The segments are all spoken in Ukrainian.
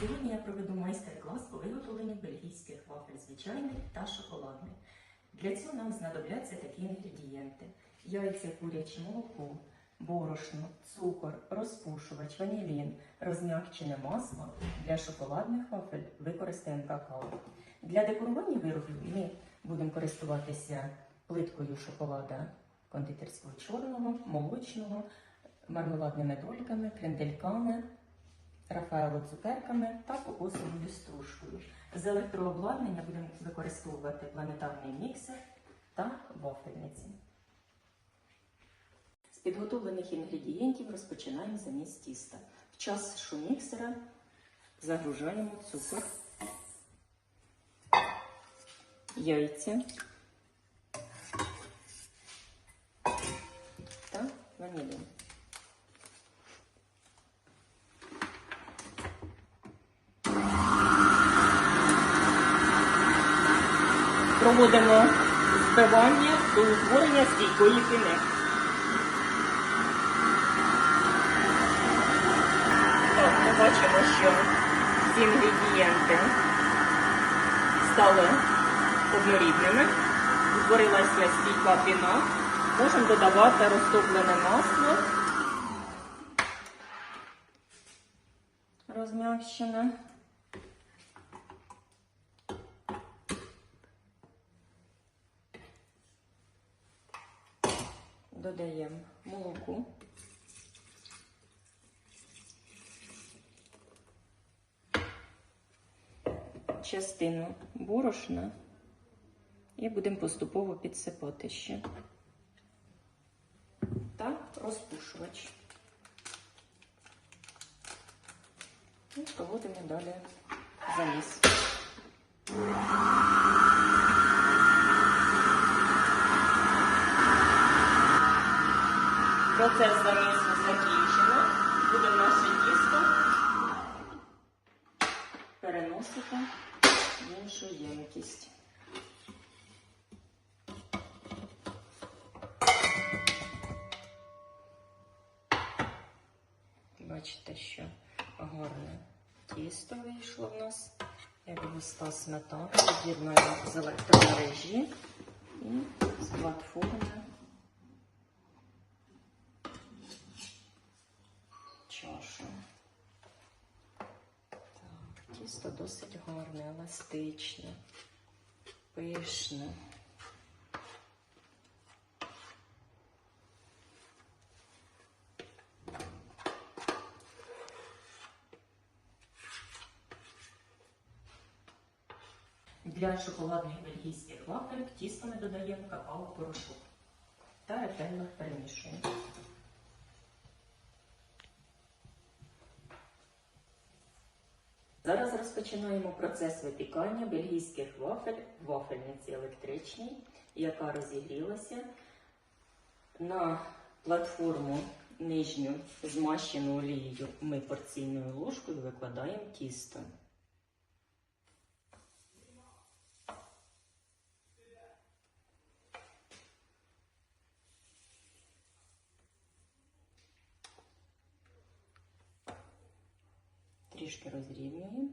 Сьогодні я проведу майстер-клас по виготовленню бельгійських вафель звичайних та шоколадних. Для цього нам знадобляться такі інгредієнти: яйця, куряче молоко, борошно, цукор, розпушувач, ванілін, розм'якчене масло. Для шоколадних вафель використаємо какао. Для декорування виробів ми будемо користуватися плиткою шоколада кондитерського чорного, молочного, мармеладними дольками, крендельками, рафаело цукерками та кокосовою стружкою. З електрообладнання будемо використовувати планетарний міксер та вафельниці. З підготовлених інгредієнтів розпочинаємо заміс тіста. В час міксера загружаємо цукор, яйця та ванілін. Проводимо збивання до утворення стійкої піни. Так, ми бачимо, що ці інгредієнти стали однорідними. Утворилася стійка піна. Можемо додавати розтоплене масло. Розм'якшене. Додаємо молоко. Частину борошна і будемо поступово підсипати ще. Та розпушувач. І проводимо далі заміс. Процес замісу закінчено. Буде наше тісто переносити в іншу ємкість. Бачите, що гарне тісто вийшло в нас. Як густа сметана, від'єднаємо з електромережі і з платформи. Чашу. Так, тісто досить гарне, еластичне, пишне. Для шоколадних бельгійських вафель тісто ми додаємо какао-порошок та ретельно перемішуємо. Зараз розпочинаємо процес випікання бельгійських вафель в вафельниці електричній, яка розігрілася. На платформу нижню змащену олією ми порційною ложкою викладаємо тісто. Трішки розрівнюємо.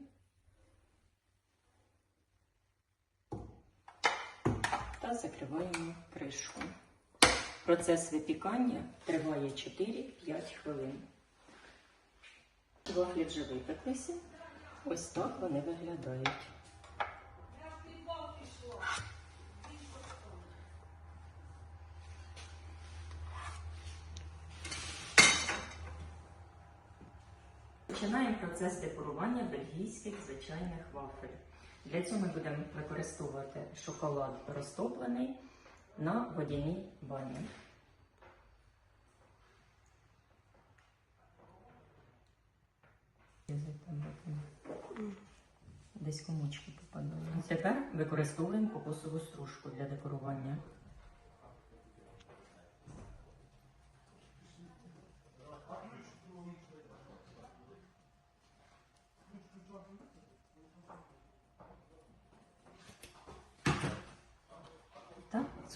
Та закриваємо кришку. Процес випікання триває 4-5 хвилин. Вафлі вже випеклися. Ось так вони виглядають. Починаємо процес декорування бельгійських звичайних вафель. Для цього ми будемо використовувати шоколад розтоплений на водяній бані. Десь комочки попадали. Тепер використовуємо кокосову стружку для декорування.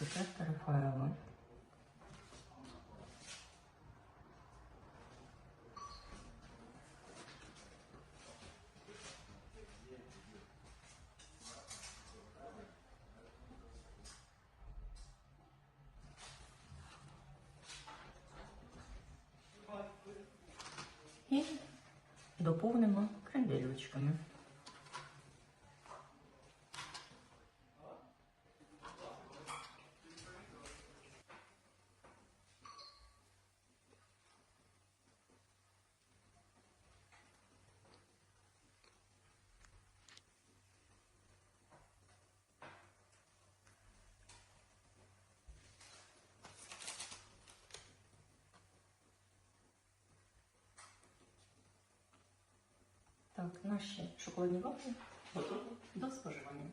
це тестери файли. І доповнимо. Наші шоколадні вафлі готові до споживання.